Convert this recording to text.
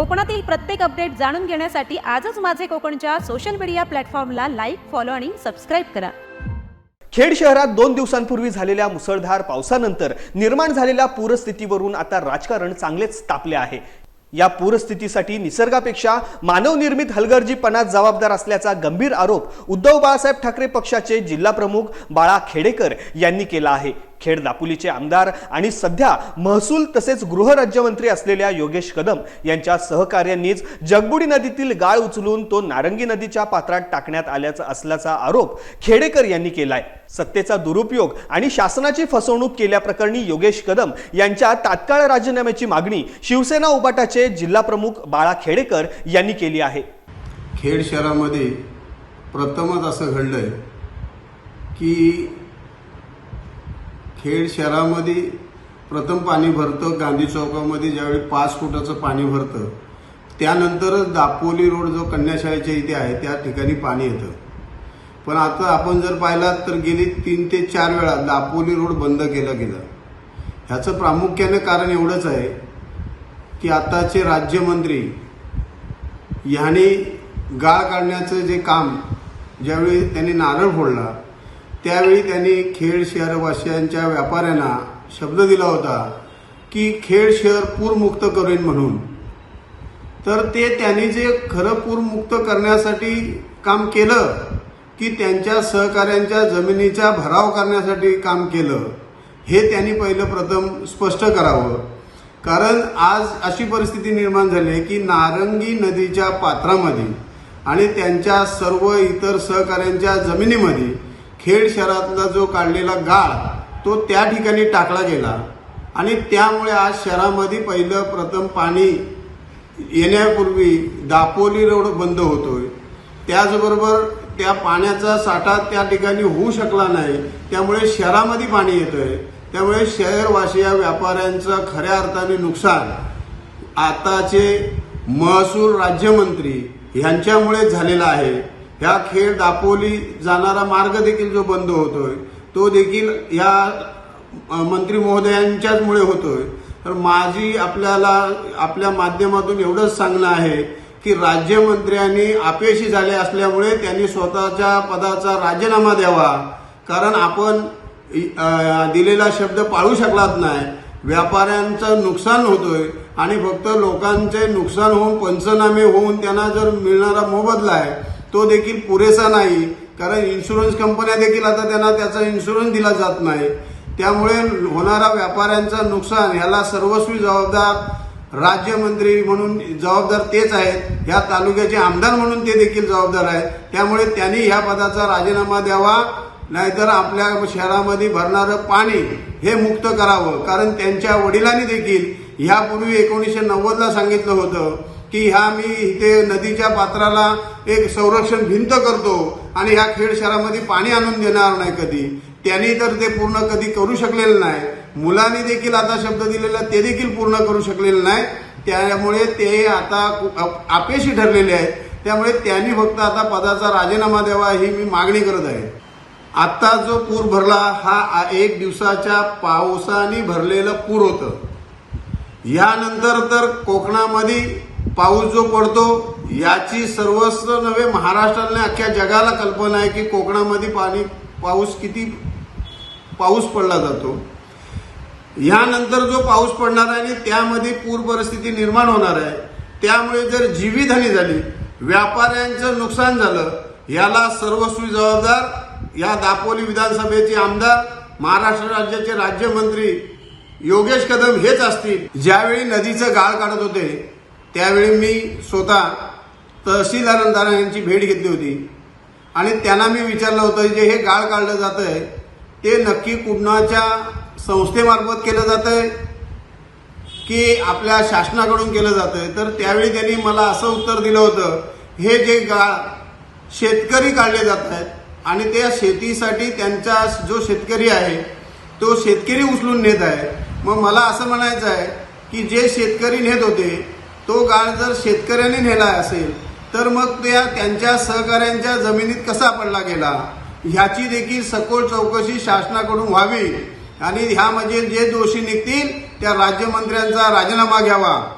कोकणातील प्रत्येक अपडेट जाणून घेण्यासाठी आजच माझे कोकणच्या सोशल मीडिया प्लॅटफॉर्मला लाईक फॉलो आणि सबस्क्राईब करा. खेड शहरात दोन दिवसांपूर्वी झालेल्या मुसळधार पावसानंतर निर्माण झालेल्या पूरस्थितीवरून आता राजकारण चांगलेच तापले आहे. या पूरस्थितीसाठी निसर्गापेक्षा मानवनिर्मित हलगर्जीपणात जबाबदार असल्याचा गंभीर आरोप उद्धव बाळासाहेब ठाकरे पक्षाचे जिल्हा प्रमुख बाळा खेडेकर यांनी केला आहे. खेड दापोलीचे आमदार आणि सध्या महसूल तसेच गृहराज्यमंत्री असलेल्या योगेश कदम यांच्या सहकार्यांनीच जगबुडी नदीतील गाळ उचलून तो नारंगी नदीच्या पात्रात टाकण्यात आल्याचा असल्याचा आरोप खेडेकर यांनी केलाय. सत्तेचा दुरुपयोग आणि शासनाची फसवणूक केल्याप्रकरणी योगेश कदम यांच्या तात्काळ राजीनाम्याची मागणी शिवसेना उबाटाचे जिल्हा प्रमुख बाळा खेडेकर यांनी केली आहे. खेड शहरामध्ये प्रथमच असं घडलंय की खेड शहरामध्ये प्रथम पाणी भरतं गांधी चौकामध्ये ज्यावेळी पाच फुटाचं पाणी भरतं त्यानंतरच दापोली रोड जो कन्याशाळेच्या इथे आहे त्या ठिकाणी पाणी येतं. पण आता आपण जर पाहिलात तर गेली तीन ते चार वेळा दापोली रोड बंद केला गेला. ह्याचं प्रामुख्याने कारण एवढंच आहे की आताचे राज्यमंत्री ह्याने गाळ काढण्याचं जे काम ज्यावेळी त्यांनी नारळ फोडला त्यावेळी त्यांनी खेड शहरवासियांच्या व्यापाऱ्यांना शब्द दिला होता की खेड शहर पूरमुक्त करेन म्हणून. तर ते त्यांनी जे खरं पूरमुक्त करण्यासाठी काम केलं की त्यांच्या सहकाऱ्यांच्या जमिनीचा भराव करण्यासाठी काम केलं हे त्यांनी पहिलं प्रथम स्पष्ट करावं. कारण आज अशी परिस्थिती निर्माण झाली आहे की नारंगी नदीच्या पात्रामध्ये आणि त्यांच्या सर्व इतर सहकाऱ्यांच्या जमिनीमध्ये खेड शहरातला जो काढलेला गाळ तो त्या ठिकाणी टाकला गेला. आणि त्यामुळे आज शहरामध्ये पहिलं प्रथम पाणी येण्यापूर्वी दापोली रोड बंद होतोय. त्याचबरोबर त्या पाण्याचा साठा त्या ठिकाणी होऊ शकला नाही. त्यामुळे शहरामध्ये पाणी येतंय. त्यामुळे शहरवासी या व्यापाऱ्यांचं खऱ्या अर्थाने नुकसान. आताचे महसूल राज्यमंत्री यांच्यामुळे झालेला आहे. ह्या खेळ दापोली जाणारा मार्ग देखील जो बंद होतोय तो देखील या मंत्री महोदयांच्याच मुळे होतोय. तर माझी आपल्याला आपल्या माध्यमातून एवढंच सांगणं आहे की राज्यमंत्र्यांनी अपयशी झाले असल्यामुळे त्यांनी स्वतःच्या पदाचा राजीनामा द्यावा. कारण आपण दिलेला शब्द पाळू शकलात नाही. व्यापाऱ्यांचं नुकसान होतोय आणि फक्त लोकांचे नुकसान होऊन पंचनामे होऊन त्यांना जर मिळणारा मोबदला आहे तो देखील पुरेसा नाही. कारण इन्शुरन्स कंपन्या देखील आता त्यांना त्याचा इन्शुरन्स दिला जात नाही. त्यामुळे होणारा व्यापाऱ्यांचं नुकसान ह्याला सर्वस्वी जबाबदार राज्यमंत्री म्हणून जबाबदार तेच आहेत. ह्या तालुक्याचे आमदार म्हणून ते देखील जबाबदार आहेत. त्यामुळे त्यांनी ह्या पदाचा राजीनामा द्यावा. नाहीतर आपल्या शहरामध्ये भरणारं पाणी हे मुक्त करावं. कारण त्यांच्या वडिलांनी देखील ह्यापूर्वी एकोणीसशे नव्वदला सांगितलं होतं. की ह्या मी इथे नदीच्या पात्राला एक संरक्षण भिंत करतो आणि ह्या खेड शहरामध्ये पाणी आणून देणार नाही कधी. त्यांनी तर ते पूर्ण कधी करू शकलेलं नाही. मुलांनी देखील आता शब्द दिलेला ते देखील पूर्ण करू शकलेलं नाही. त्यामुळे ते आता अपेशी ठरलेले आहेत. त्यामुळे त्यांनी फक्त आता पदाचा राजीनामा द्यावा ही मी मागणी करत आहे. आत्ता जो पूर भरला हा एक दिवसाच्या पावसाने भरलेलं पूर होतं. यानंतर तर कोकणामध्ये पाऊस जो पडतो याची सर्वस्व नव्हे महाराष्ट्राने अख्ख्या जगाला कल्पना आहे की कोकणामध्ये पाणी पाऊस किती पाऊस पडला जातो. यानंतर जो पाऊस पडणार आहे आणि त्यामध्ये पूर परिस्थिती निर्माण होणार आहे त्यामुळे जर जीवितहानी झाली व्यापाऱ्यांचं नुकसान झालं याला सर्वस्वी जबाबदार या दापोली विधानसभेचे आमदार महाराष्ट्र राज्याचे राज्यमंत्री योगेश कदम हेच असतील. ज्यावेळी नदीचं गाळ काढत होते त्यावेळी मी स्वतः तहसीलदार यांची भेट घेतली होती. आणि त्यांना मी विचारलं होतं जे हे गाळ काढलं जातं आहे ते नक्की कुणाच्या संस्थेमार्फत केलं जातं आहे की आपल्या शासनाकडून केलं जातं आहे तर त्यावेळी त्यांनी मला असं उत्तर दिलं होतं हे जे गाळ शेतकरी काढले जात आहेत आणि त्या शेतीसाठी त्यांचा जो शेतकरी आहे तो शेतकरी उचलून नेत आहे. मग मला असं म्हणायचं आहे की जे शेतकरी नेत होते तो गाळ जर शेतकऱ्यांनी नेला असेल तर मग त्या त्यांच्या सहकाऱ्यांच्या जमिनीत कसा पडला गेला? ह्याची देखील सखोल चौकशी शासनाकडून व्हावी. आणि ह्यामध्ये म्हणजे जे दोषी निघतील त्या राज्यमंत्र्यांचा राजीनामा घ्यावा.